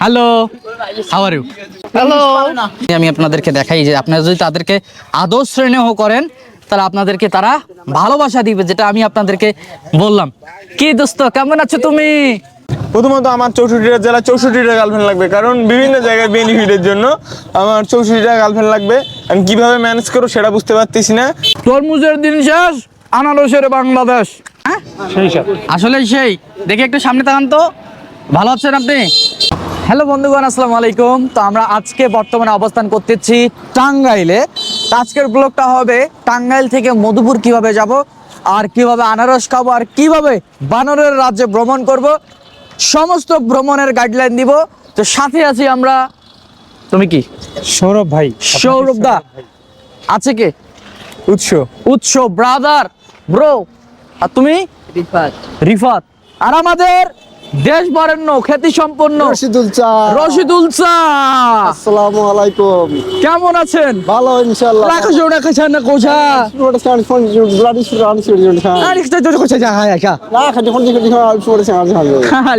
Hello how are you hello আমি আপনাদেরকে দেখাই যে আপনারা যদি তাদেরকে আদর স্নেহ করেন তাহলে আপনাদেরকে তারা ভালোবাসা দিবে যেটা আমি আপনাদেরকে বললাম। কি দোস্ত কেমন আছো তুমি? প্রথমত আমার চৌষট্টিটা জেলা চৌষট্টিটা গার্লফ্রেন্ড লাগবে কারণ বিভিন্ন জায়গায় বেনিফিটের জন্য আমার চৌষট্টিটা গার্লফ্রেন্ড লাগবে। আমি কীভাবে ম্যানেজ করব সেটা বুঝতে পারতেছি না। তরমুজের দিন শেষ আনারসের বাংলাদেশ। হ্যাঁ সেই আসলে সেই। দেখি একটু সামনে তাকান তো। ভালো আছেন আপনি? হ্যালো বন্ধুগণ আসসালামু আলাইকুম। তো আমরা আজকে বর্তমানে অবস্থান করতেছি টাঙ্গাইলে। আজকের ব্লগটা হবে টাঙ্গাইল থেকে মধুপুর কীভাবে যাব আর কীভাবে আনারস খাব আর কীভাবে বানরের রাজ্যে ভ্রমণ করব সমস্ত ভ্রমণের গাইডলাইন দিব। তো সাথে আছি আমরা তুমি কি? সৌরভ ভাই। সৌরভ দা। আছে কে? উৎস। উৎস ব্রাদার ব্রো আর তুমি? রিফাত। রিফাত। আর আমাদের দেশ বরেণ্য খ্যাতি সম্পন্ন রশিদুল চা রশিদুল চা আসসালামু আলাইকুম কেমন আছেন ভালো ইনশাআল্লাহ রাখা জোড়া কাছে না কোঝা What is ফোন ব্লাডি. আরে জোড়া হায় আর আছে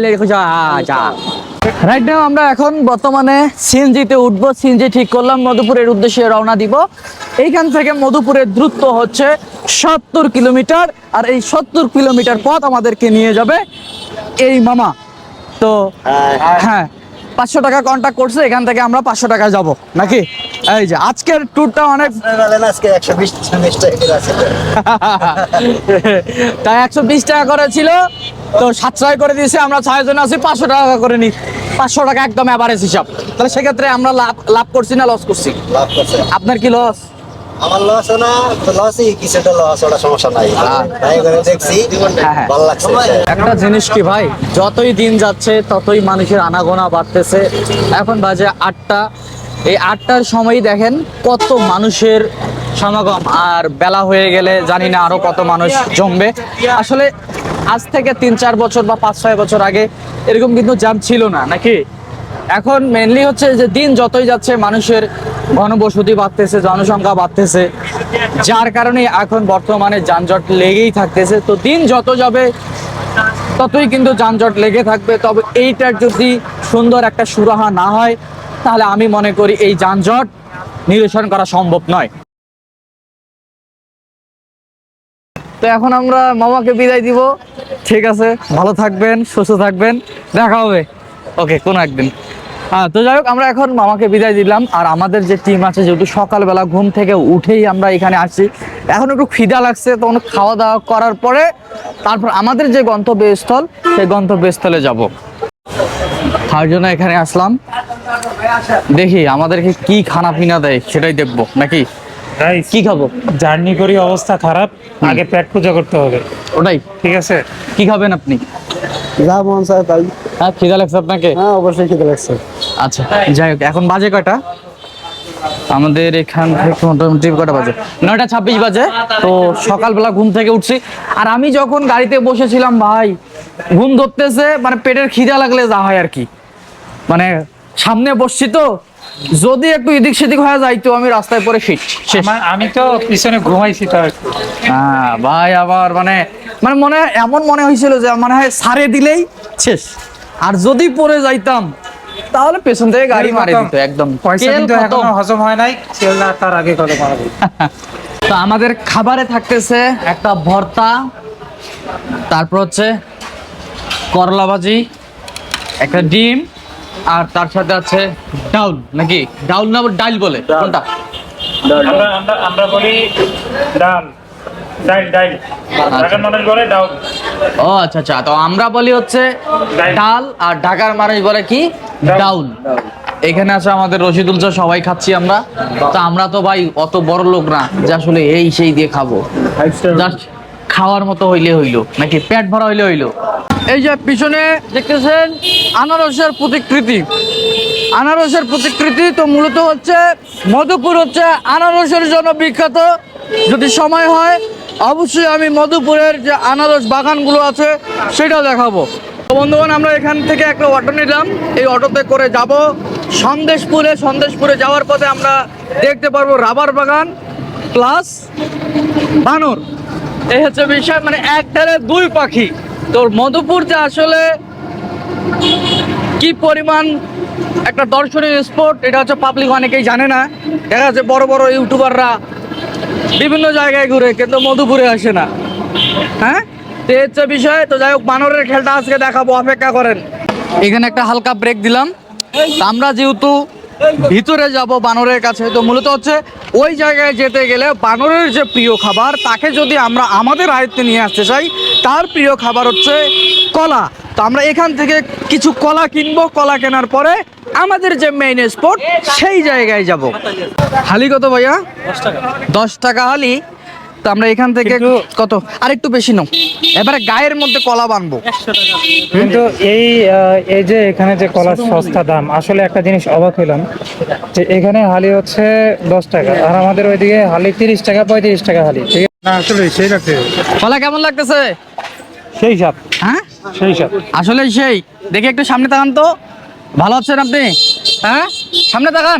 লে কোঝা যা রাইট নাও আমরা এখন বর্তমানে সিএনজিতে উঠবো সিএনজি ঠিক করলাম মধুপুরের উদ্দেশ্যে রওনা দিব। এইখান থেকে মধুপুরের দ্রুত হচ্ছে সত্তর কিলোমিটার আর এই সত্তর কিলোমিটার পথ আমাদেরকে নিয়ে যাবে এই মামা। তো হ্যাঁ পাঁচশো টাকা কন্ট্যাক্ট করছে এখান থেকে আমরা পাঁচশো টাকা যাব। নাকি? এই যে আজকের ট্যুরটা অনেক আজকে 120 চল্লিশ টাকা আছে তাই একশো বিশ টাকা করে ছিল। তো সাতশয় করে দিয়েছে আমরা ছয়জন আছি পাঁচশো টাকা করে নি। পাঁচশো টাকা একদম অ্যাভারেজ হিসাব। তাহলে সেক্ষেত্রে আমরা লাভ লাভ করছি না লস করছি? লাভ করছে। আপনার কি লস আমার লস না লসই কিছুটা লস ওটা সমস্যা নাই। তাই করে দেখছি হ্যাঁ, হ্যাঁ। ভালো লাগছে। একটা জিনিস কি ভাই যতই দিন যাচ্ছে ততই মানুষের আনাগোনা বাড়তেছে। এখন বাজে আটটা। এই আটটার সময়ই দেখেন কত মানুষের সমাগম। আর বেলা হয়ে গেলে জানি না আরও কত মানুষ জমবে। আসলে আজ থেকে তিন, চার বছর বা পাঁচ, ছয় বছর আগে এরকম কিন্তু জ্যাম ছিল না, নাকি? এখন মেনলি হচ্ছে যে দিন যতই যাচ্ছে মানুষের ঘনবসতি বাড়তেছে, জনসংখ্যা বাড়তেছে, যার কারণে এখন বর্তমানে যানজট লেগেই থাকতেছে। তো দিন যত যাবে, ততই কিন্তু যানজট লেগে থাকবে। তবে এইটার যদি সুন্দর একটা সুরাহা না হয়, তাহলে আমি মনে করি এই যানজট নিরসন করা সম্ভব নয়। তো এখন আমরা মামাকে বিদায় দিব। ঠিক আছে, ভালো থাকবেন, সুস্থ থাকবেন, দেখা হবে। ওকে কোনো একদিন। হ্যাঁ তো যাই হোক, আমরা এখন মামাকে বিদায় দিলাম। আর আমাদের যে টিম আছে, যেহেতু সকালবেলা ঘুম থেকে উঠেই আমরা এখানে আসছি, এখন একটু খিদা লাগছে তখন খাওয়া দাওয়া করার পরে তারপর আমাদের যে গন্তব্যস্থল, সেই গন্তব্যস্থলে যাব। তার জন্য এখানে আসলাম। দেখি, আমাদেরকে কি খানা পিনা দেয়, সেটাই দেখব। নাকি? কি খাব? জার্নি করি অবস্থা খারাপ। আগে পেট পূজা করতে হবে। ওটাই। ঠিক আছে? কি খাবেন আপনি? যা মন চায় তাই। হ্যাঁ খিদা লাগছে আপনাকে? হ্যাঁ অবশ্যই খেতে লাগছে। আচ্ছা যাই হোক এখন বাজে কয়টা? আমাদের এখান থেকে মোটামুটি কটা বাজে? নয়টা ছাব্বিশ বাজে তো সকালবেলা ঘুম থেকে উঠছি। আর আমি যখন গাড়িতে বসেছিলাম ভাই ঘুম ধরতেছে মানে পেটের খিদা লাগলে যা হয় আর কি। মানে সামনে বসছি তো যদি একটু এদিক সেদিক হয়ে যাইতো আমি রাস্তায় পরে আমি তো পিছনে ঘুমাইছি তো হ্যাঁ ভাই আবার মানে মানে মনে এমন মনে হয়েছিল যে মনে হয় সারে দিলেই শেষ। আর যদি পড়ে যাইতাম তাহলে পেছন থেকে গাড়ি মারে দিত একদম। পয়সা কিন্তু এখনও হজম হয় নাই তেল না তার আগে কত মারাবো তো আমাদের খাবারে থাকতেছে একটা ভর্তা তারপর হচ্ছে করলা ভাজি একটা ডিম আর তার সাথে আছে ডাউল নাকি? ডাউল না ডাইল বলে। কোনটা? আমরা আমরা আমরা বলি ডাল। ডাইল ডাইল। ঢাকার মানুষ বলে ডাউল। ও আচ্ছা আচ্ছা। তো আমরা বলি হচ্ছে। ডাল আর ঢাকার মানুষ বলে কি? ডাউল। এখানে আছে আমাদের রশিদুল চা সবাই খাচ্ছি আমরা। তো আমরা তো ভাই অত বড় লোক না যে আসলে এই সেই দিয়ে খাব। জাস্ট খাওয়ার মতো হইলে হইল, নাকি পেট ভরা হইলে হইল? এই যে পিছনে দেখতেছেন, আনারসের প্রতিকৃতি। আনারসের প্রতিকৃতি তো মূলত হচ্ছে, মধুপুর হচ্ছে আনারসের জন্য বিখ্যাত। যদি সময় হয়, অবশ্যই আমি মধুপুরের যে আনারস বাগানগুলো আছে, সেটা দেখাবো। তো বন্ধুগণ, আমরা এখান থেকে একটা অটো নিলাম। এই অটোতে করে যাব। সন্দেশপুরে সন্দেশপুরে যাওয়ার পথে আমরা দেখতে পারব রাবার বাগান, প্লাস বানর। এই হচ্ছে বিষয় মানে এক ধারে দুই পাখি। তোর মধুপুর যে আসলে কি পরিমাণ একটা দর্শনীয় স্পট, এটা হচ্ছে পাবলিক অনেকেই জানে না। দেখা যাচ্ছে বড় বড় ইউটিউবাররা বিভিন্ন জায়গায় ঘুরে, কিন্তু মধুপুরে আসে না। হ্যাঁ? তো হচ্ছে বিষয়, তো যাই হোক, বানরের খেলটা আজকে দেখাবো, অপেক্ষা করেন। এখানে একটা হালকা ব্রেক দিলাম। আমরা যেহেতু ভিতরে যাব বানরের কাছে। তো মূলত হচ্ছে ওই জায়গায় যেতে গেলে বানরের যে প্রিয় খাবার তাকে যদি আমরা আমাদের আয়ত্তে নিয়ে আসতে চাই তার প্রিয় খাবার হচ্ছে কলা। তো আমরা এখান থেকে কিছু কলা কিনবো কলা কেনার পরে আমাদের যে মেইন স্পট সেই জায়গায় যাব। হালি কত ভাইয়া? দশ টাকা। দশ টাকা হালি। তো আমরা এখান থেকে কত? আর একটু বেশি নাও। এবারে গায়ের মধ্যে কলা বানবো। কিন্তু এই এই যে এখানে যে কলার সস্তা দাম আসলে একটা জিনিস অবাক হইলাম যে এখানে হালি হচ্ছে দশ টাকা আর আমাদের ওইদিকে হালি তিরিশ টাকা পঁয়ত্রিশ টাকা হালি ঠিক আছে? না আসলে সেই লাগছে কলা কেমন লাগতেছে? সেই সাপ হ্যাঁ? সেই সাপ আসলে সেই। দেখি একটু সামনে তাকান তো। ভালো আছেন আপনি? হ্যাঁ? সামনে তাকান।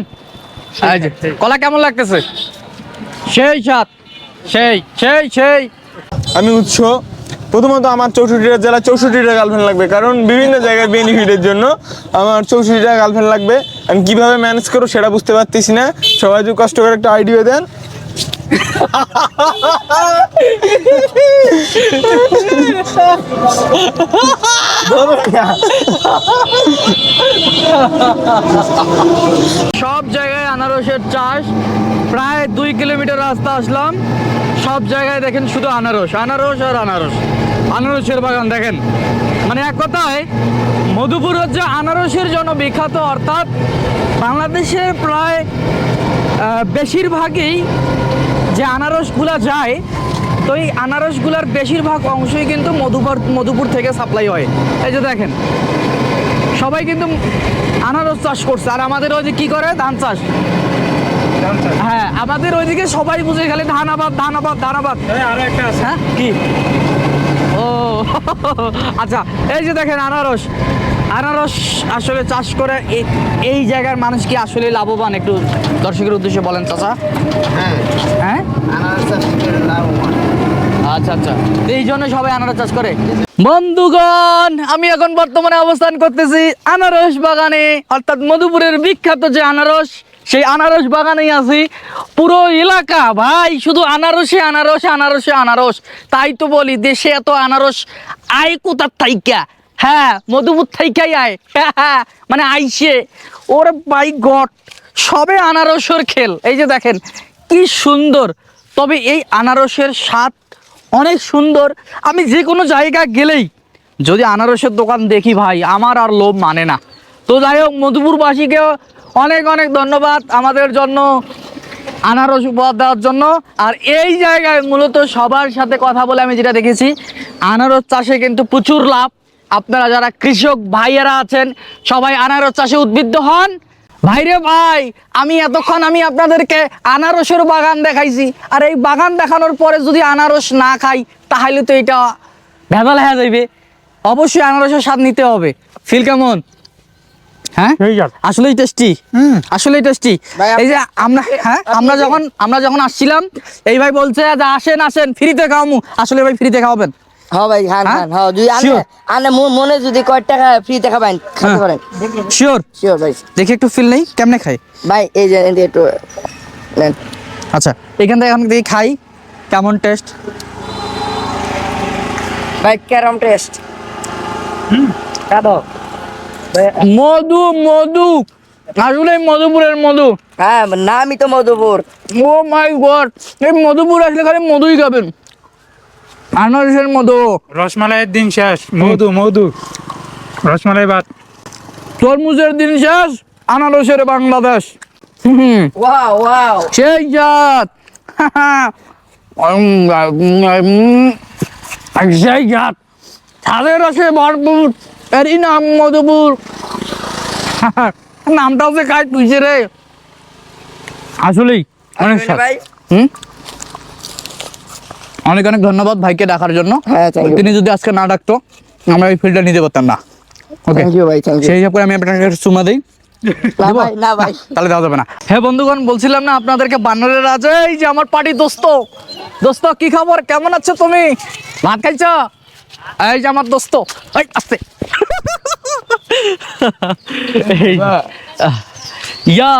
কলা কেমন লাগতেছে? সেই সাত সেই সেই সেই। আমি উৎস। প্রথমত আমার চৌষট্টিটা জেলা, চৌষট্টিটা গার্লফ্রেন্ড লাগবে, কারণ বিভিন্ন জায়গায় বেনিফিটের জন্য আমার চৌষট্টিটা গার্লফ্রেন্ড লাগবে। আমি কীভাবে ম্যানেজ করো সেটা বুঝতে পারতেছি না। সবাই যদি কষ্ট করে একটা আইডিয়া দেন সব জায়গায় আনারসের চাষ, প্রায় দুই কিলোমিটার রাস্তা আসলাম। সব জায়গায় দেখেন শুধু আনারস আনারস আর আনারস। আনারসের বাগান দেখেন। মানে এক কথায়, মধুপুর হচ্ছে আনারসের জন্য বিখ্যাত অর্থাৎ বাংলাদেশের প্রায় বেশিরভাগই যে আনারসগুলা যায় তো এই আনারসগুলার বেশিরভাগ অংশই কিন্তু মধুপুর মধুপুর থেকে সাপ্লাই হয়। এই যে দেখেন সবাই কিন্তু আনারস চাষ করছে। আর আমাদের ওই কি করে? ধান চাষ। হ্যাঁ আমাদের ওইদিকে সবাই বুঝে খালি ধান আবাদ ধান আবাদ ধান আবাদ। আরও একটা আছে। হ্যাঁ? কি? ও আচ্ছা এই যে দেখেন আনারস। আনারস আসলে চাষ করে এই- জায়গার মানুষ কি আসলে লাভবান একটু দর্শকের উদ্দেশ্যে বলেন চাচা? হ্যাঁ। আচ্ছা আচ্ছা। এই জন্য সবাই আনারস চাষ করে। বন্ধুগণ আমি এখন বর্তমানে অবস্থান করতেছি আনারস বাগানে। অর্থাৎ মধুপুরের বিখ্যাত যে আনারস সেই আনারস বাগানেই আছি। পুরো এলাকা ভাই শুধু আনারসে আনারসে আনারসে আনারস। তাই তো বলি দেশে এত আনারস আয় কোথার থাইকা? হ্যাঁ মধুপুর থাইকাই আয়। মানে আইসে। ওরে বাই গট সবে আনারসের খেল। এই যে দেখেন, কি সুন্দর। তবে এই আনারসের স্বাদ অনেক সুন্দর। আমি যে কোনো জায়গা গেলেই যদি আনারসের দোকান দেখি ভাই, আমার আর লোভ মানে না। তো যাই হোক মধুপুরবাসীকে অনেক অনেক ধন্যবাদ আমাদের জন্য, আনারস উপহার দেওয়ার জন্য। আর এই জায়গায় মূলত সবার সাথে কথা বলে আমি যেটা দেখেছি, আনারস চাষে কিন্তু প্রচুর লাভ। আপনারা যারা কৃষক ভাইয়েরা আছেন সবাই আনারস চাষে উদ্বুদ্ধ হন। ভাইরে ভাই আমি এতক্ষণ আমি আপনাদেরকে আনারসের বাগান দেখাইছি। আর এই বাগান দেখানোর পরে যদি আনারস না খাই তাহলে তো এটা ভেজাল হয়ে যাইবে। অবশ্যই আনারসের স্বাদ নিতে হবে। ফিল কেমন? হ্যাঁ? আসলেই টেস্টি আসলেই টেস্টি এই যে আমরা হ্যাঁ? আমরা যখন আমরা যখন আসছিলাম এই ভাই বলছে যে আসেন আসেন ফ্রিতে খাওয়ামু। আসলে ভাই ফ্রিতে খাওয়াবেন। হ্যাঁ ভাই হ্যাঁ? হ্যাঁ? যদি আনে আনে মনে যদি কয় টাকা খেতে পারেন শিওর শিওর ভাই। দেখি একটু ফিল নেই কেমনে খাই ভাই এই যে একটু আচ্ছা এখান থেকে এখন দেখি খাই কেমন টেস্ট ভাই টেস্ট কাদো। মধু মধু। আসলে মধুপুরের মধু। হ্যাঁ নামই তো মধুপুর। ও মাই গড এই মধুপুর আসলে খালি মধুই খাবেন। আনারসের মধু। রসমালাইয়ের দিন শেষ। মধু মধু। রসমালাই ভাত। তরমুজের দিন শেষ আনারসের বাংলাদেশ। সেই জাত। সেই জাত। ছাদের রসে ভরপুর এরই নাম মধুপুর। নামটাও যে কাজ তুইছে রে? আসলেই অনেক ভাই। হুম? অনেক অনেক ধন্যবাদ ভাইকে ডাকার জন্য। হ্যাঁ. তিনি যদি আজকে না ডাকতো আমরা এই ফিল্ডটা নিতে পারতাম না। ওকে সেই হিসাব করে আমি আপনাকে চুমা দিই। না ভাই তাহলে দেওয়া যাবে না। হ্যাঁ বন্ধুগণ বলছিলাম না আপনাদেরকে বানরের রাজা এই যে আমার পার্টি দোস্ত। দোস্ত কি খবর? কেমন আছো তুমি? ভাত খাইছ? এই যে আমার দোস্ত। এই আস্তে। ইয়া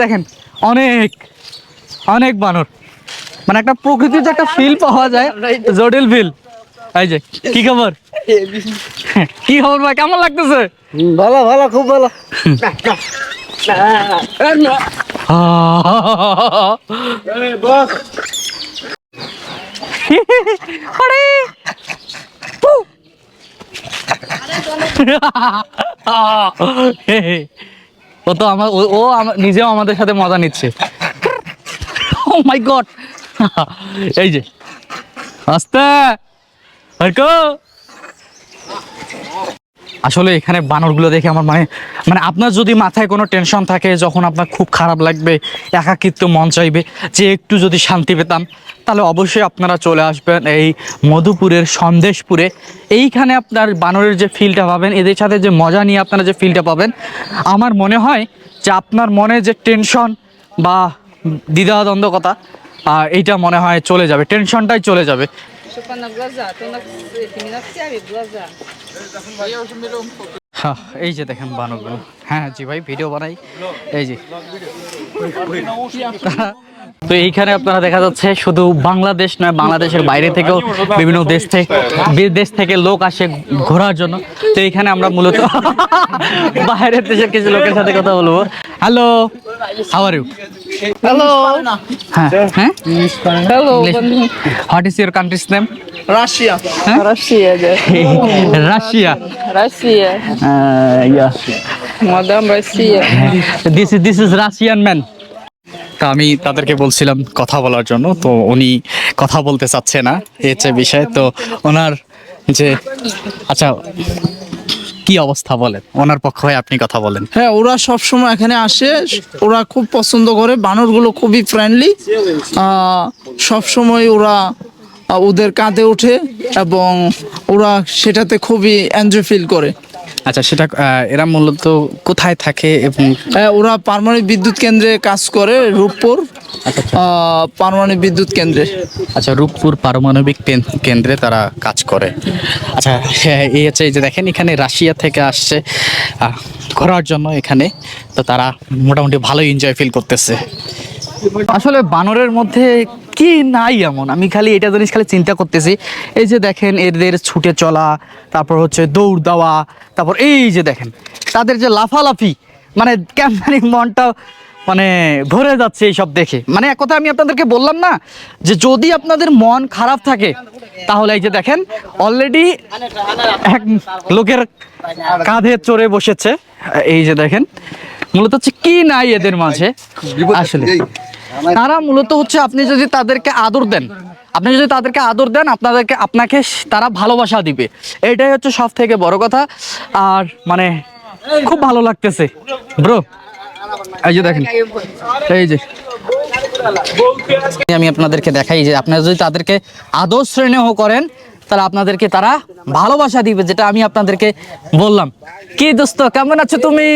দেখেন অনেক অনেক বানর। মানে একটা প্রকৃতির যে একটা ফিল পাওয়া যায় জটিল ফিল এই যে কি খবর? কি খবর ভাই কেমন লাগতেছে? ভালো ভালো খুব ভালো। আরে! ও তো আমার ও- নিজেও আমাদের সাথে মজা নিচ্ছে। ও মাই গড এই যে। আস্তে। আসলে এখানে বানরগুলো দেখে আমার মানে মানে আপনার যদি মাথায় কোনো টেনশন থাকে, যখন আপনার খুব খারাপ লাগবে, একাকিত্ব মন চাইবে, যে একটু যদি শান্তি পেতাম, তাহলে অবশ্যই আপনারা চলে আসবেন এই মধুপুরের সন্দেশপুরে। এইখানে আপনার বানরের যে ফিলটা পাবেন, এদের সাথে যে মজা নিয়ে আপনারা যে ফিলটা পাবেন, আমার মনে হয় যে আপনার মনে যে টেনশন বা দ্বিধাদ্বন্দ্বকতা এইটা মনে হয় চলে যাবে টেনশনটাই চলে যাবে। এই যে দেখেন বানরগুলো। হ্যাঁ জি ভাই ভিডিও বানাই। এই যে। তো এইখানে আপনারা দেখা যাচ্ছে শুধু বাংলাদেশ নয় বাংলাদেশের বাইরে থেকেও বিভিন্ন দেশ থেকে বিদেশ থেকে লোক আসে ঘোরার জন্য। তো এইখানে আমরা মূলত বাইরের দেশের কিছু লোকের সাথে কথা বলব। Hello how are you hello hello what is your name Russia yeah madam this is this is Russian man তা আমি তাদেরকে বলছিলাম কথা বলার জন্য তো উনি কথা বলতে চাচ্ছে না এ বিষয়। তো ওনার যে আচ্ছা কি অবস্থা বলেন? ওনার পক্ষ হয়ে আপনি কথা বলেন। হ্যাঁ ওরা সব সময় এখানে আসে ওরা খুব পছন্দ করে বানরগুলো খুবই ফ্রেন্ডলি সব সময় ওরা ওদের কাঁধে ওঠে এবং ওরা সেটাতে খুবই এনজয় ফিল করে। আচ্ছা সেটা এরা মূলত কোথায় থাকে এবং ওরা পারমাণবিক বিদ্যুৎ কেন্দ্রে কাজ করে রূপপুর আহ, পারমাণবিক বিদ্যুৎ কেন্দ্রে। আচ্ছা রূপপুর পারমাণবিক কেন- কেন্দ্রে তারা কাজ করে। আচ্ছা এই হচ্ছে এই যে দেখেন এখানে রাশিয়া থেকে আসছে ঘোরার জন্য এখানে। তো তারা মোটামুটি ভালো এনজয় ফিল করতেছে। আসলে বানরের মধ্যে কি নাই এমন? আমি খালি এটা জিনিস খালি চিন্তা করতেছি। এই যে দেখেন এদের ছুটে চলা তারপর হচ্ছে দৌড় দেওয়া তারপর এই যে দেখেন তাদের যে লাফালাফি মানে কেমন মনটা মানে ভরে যাচ্ছে এইসব দেখে। মানে এক কথা আমি আপনাদেরকে বললাম না যে যদি আপনাদের মন খারাপ থাকে তাহলে এই যে দেখেন অলরেডি এক লোকের কাঁধে চড়ে বসেছে। এই যে দেখেন মূলত হচ্ছে কি নাই এদের মাঝে? আসলে তারা মূলত হচ্ছে আপনি যদি তাদেরকে আদর দেন, আপনি যদি তাদেরকে আদর দেন, আপনাদেরকে, আপনাকে তারা ভালোবাসা দিবে। এটাই হচ্ছে সব থেকে বড় কথা। আর মানে খুব ভালো লাগতেছে। ব্রো, এই যে দেখেন, এই যে। আমি আপনাদেরকে দেখাই যে আপনারা যদি তাদেরকে আদর স্নেহ করেন, তাহলে আপনাদেরকে তারা ভালোবাসা দিবে, যেটা আমি আপনাদেরকে বললাম। কি দোস্ত, কেমন আছো তুমি?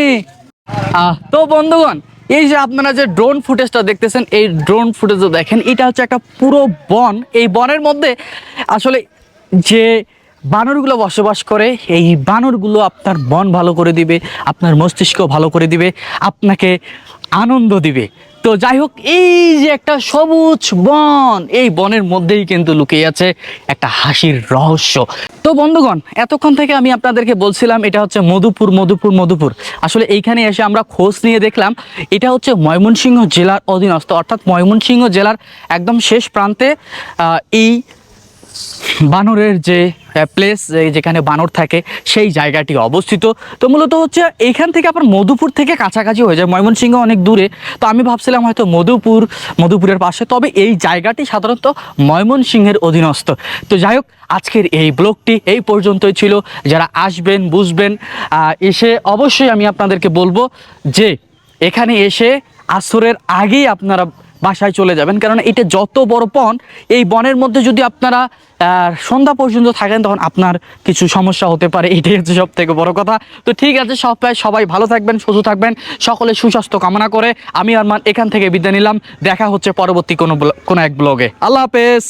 তো বন্ধুগণ এই যে আপনারা যে ড্রোন ফুটেজটা দেখতেছেন, এই ড্রোন ফুটেজও দেখেন, এটা হচ্ছে একটা পুরো বন। এই বনের মধ্যে আসলে যে বানরগুলো বসবাস করে, এই বানরগুলো আপনার মন ভালো করে দিবে, আপনার মস্তিষ্ক ভালো করে দিবে, আপনাকে আনন্দ দিবে। তো যাই হোক, এই যে একটা সবুজ বন, এই বনের মধ্যেই কিন্তু লুকিয়ে আছে একটা হাসির রহস্য। তো বন্ধুগণ, এতক্ষণ থেকে আমি আপনাদেরকে বলছিলাম, এটা হচ্ছে মধুপুর মধুপুর মধুপুর। আসলে এইখানে এসে আমরা খোঁজ নিয়ে দেখলাম, এটা হচ্ছে ময়মনসিংহ জেলার অধীনস্থ। অর্থাৎ ময়মনসিংহ জেলার একদম শেষ প্রান্তে এই বানরের যে প্লেস যেখানে বানর থাকে, সেই জায়গাটি অবস্থিত। তো মূলত হচ্ছে এইখান থেকে আপনার মধুপুর থেকে কাছাকাছি হয়ে যায়। ময়মনসিংহ অনেক দূরে। তো আমি ভাবছিলাম হয়তো মধুপুর, মধুপুরের পাশে। তবে এই জায়গাটি সাধারণত ময়মনসিংহের অধীনস্থ। তো যাই হোক, আজকের এই ব্লগটি এই পর্যন্তই ছিল। যারা আসবেন, বুঝবেন এসে অবশ্যই আমি আপনাদেরকে বলব যে, এখানে এসে আসরের আগেই আপনারা বাসায় চলে যাবেন। কারণ এটা যত বড় বন, এই বনের মধ্যে যদি আপনারা সন্ধ্যা পর্যন্ত থাকেন, তখন আপনার কিছু সমস্যা হতে পারে। এটাই হচ্ছে সব থেকে বড় কথা। তো ঠিক আছে, সবাই সবাই ভালো থাকবেন, সুস্থ থাকবেন। সকলে সুস্বাস্থ্য কামনা করে আমি আরমান এখান থেকে বিদায় নিলাম। দেখা হচ্ছে পরবর্তী কোনো কোনো এক ব্লগে। আল্লাহ হাফেজ।